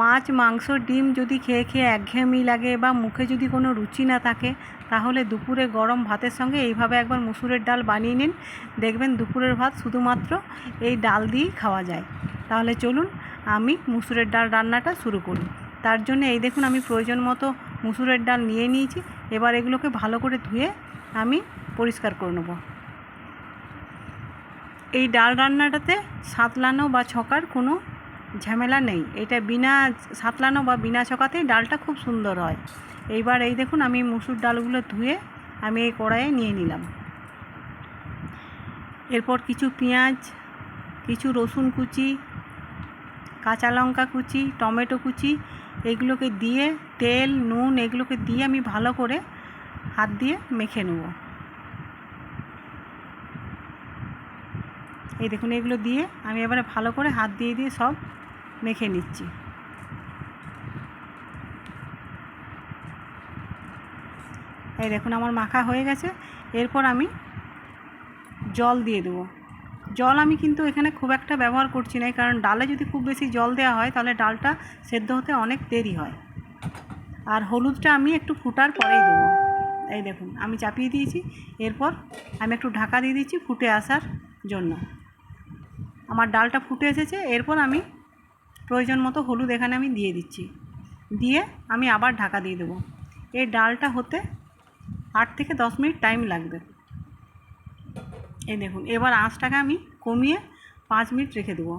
মাছ, মাংস, ডিম যদি খেয়ে খেয়ে একঘেয়েমি লাগে বা মুখে যদি কোনো রুচি না থাকে, তাহলে দুপুরে গরম ভাতের সঙ্গে এইভাবে একবার মুসুরের ডাল বানিয়ে নিন। দেখবেন দুপুরের ভাত শুধুমাত্র এই ডাল দিয়েই খাওয়া যায়। তাহলে চলুন আমি মুসুরের ডাল রান্নাটা শুরু করি। তার জন্য এই দেখুন আমি প্রয়োজন মতো মুসুরের ডাল নিয়ে নিয়েছি। এবার এগুলোকে ভালো করে ধুয়ে আমি পরিষ্কার করে নেব। এই ডাল রান্নাটাতে সাঁতলানো বা ছকার কোনো ঝামেলা নেই। এটা বিনা সাঁতলানো বা বিনা ছকাতেই ডালটা খুব সুন্দর হয়। এইবার এই দেখুন, আমি মুসুর ডালগুলো ধুয়ে আমি এই কড়াইয়ে নিয়ে নিলাম। এরপর কিছু পেঁয়াজ, কিছু রসুন কুচি, কাঁচা লঙ্কা কুচি, টমেটো কুচি, এগুলোকে দিয়ে তেল, নুন এগুলোকে দিয়ে আমি ভালো করে হাত দিয়ে মেখে নেব। এই দেখুন, এগুলো দিয়ে আমি এবারে ভালো করে হাত দিয়ে দিয়ে সব মেখে নিচ্ছি। এই দেখুন, আমার মাখা হয়ে গেছে। এরপর আমি জল দিয়ে দেবো। জল আমি কিন্তু এখানে খুব একটা ব্যবহার করছি না কারণ ডালে যদি খুব বেশি জল দেওয়া হয়, তাহলে ডালটা সেদ্ধ হতে অনেক দেরি হয়। আর হলুদটা আমি একটু ফুটার পরেই দেবো। এই দেখুন, আমি চাপিয়ে দিয়েছি। এরপর আমি একটু ঢাকা দিয়ে দিচ্ছি ফুটে আসার জন্য। আমার ডালটা ফুটে এসেছে। এরপর আমি প্রয়োজন মতো হলুদ এখানে আমি দিয়ে দিচ্ছি। দিয়ে আমি আবার ঢাকা দিয়ে দেবো। এই ডালটা হতে আট থেকে দশ মিনিট টাইম লাগবে। এই দেখুন, এবার আঁচটাকে আমি কমিয়ে পাঁচ মিনিট রেখে দেবো।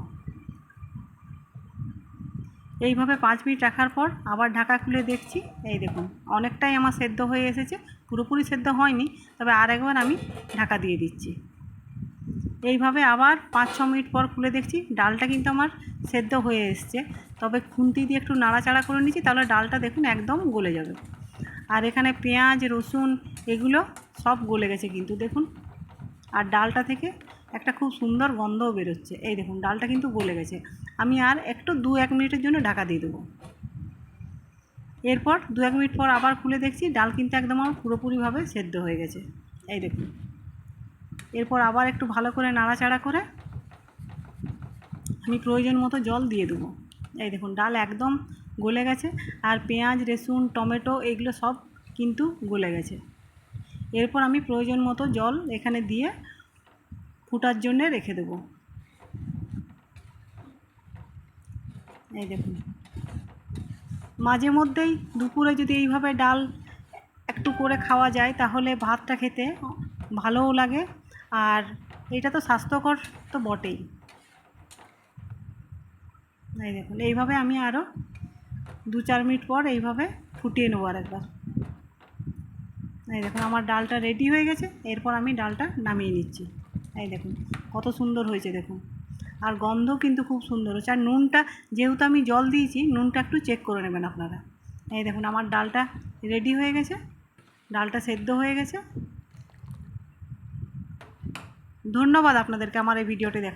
এইভাবে পাঁচ মিনিট রাখার পর আবার ঢাকা খুলে দেখছি। এই দেখুন, অনেকটাই আমার সেদ্ধ হয়ে এসেছে। পুরোপুরি সেদ্ধ হয়নি, তবে আর একবার আমি ঢাকা দিয়ে দিচ্ছি। এইভাবে আবার পাঁচ ছ মিনিট পর খুলে দেখছি, ডালটা কিন্তু আমার সেদ্ধ হয়ে এসছে। তবে খুন্তি দিয়ে একটু নাড়াচাড়া করে নিচ্ছি, তাহলে ডালটা দেখুন একদম গলে যাবে। আর এখানে পেঁয়াজ, রসুন এগুলো সব গলে গেছে কিন্তু, দেখুন। আর ডালটা থেকে একটা খুব সুন্দর গন্ধও বেরোচ্ছে। এই দেখুন, ডালটা কিন্তু গলে গেছে। আমি আর একটু দু এক মিনিটের জন্য ঢাকা দিয়ে দেবো। এরপর দু এক মিনিট পর আবার খুলে দেখছি, ডাল কিন্তু একদম আমার পুরোপুরিভাবে সেদ্ধ হয়ে গেছে। এই দেখুন। এরপর আবার একটু ভালো করে নাড়াচাড়া করে আমি প্রয়োজন মতো জল দিয়ে দেবো। এই দেখুন, ডাল একদম গলে গেছে আর পেঁয়াজ, রসুন, টমেটো এগুলো সব কিন্তু গলে গেছে। এরপর আমি প্রয়োজন মতো জল এখানে দিয়ে ফুটার জন্যে রেখে দেবো। এই দেখুন, মাঝে মধ্যেই দুপুরে যদি এইভাবে ডাল একটু করে খাওয়া যায় তাহলে ভাতটা খেতে ভালোও লাগে আর এটা তো স্বাস্থ্যকর তো বটেই। এই দেখুন, এইভাবে আমি আরও দু চার মিনিট পর এইভাবে ফুটিয়ে নেব আরেকবার। এই দেখুন, আমার ডালটা রেডি হয়ে গেছে, এরপর আমি ডালটা নামিয়ে নিচ্ছি। এই দেখুন, কত সুন্দর হয়েছে দেখুন। আর গন্ধ কিন্তু খুব সুন্দর হচ্ছে আর নুনটা, যেহেতু আমি জল দিয়েছি, নুনটা একটু চেক করে নেবেন আপনারা। এই দেখুন, আমার ডালটা রেডি হয়ে গেছে, ডালটা সেদ্ধ হয়ে গেছে। ধন্যবাদ আপনাদেরকে আমার এই ভিডিওটি দেখা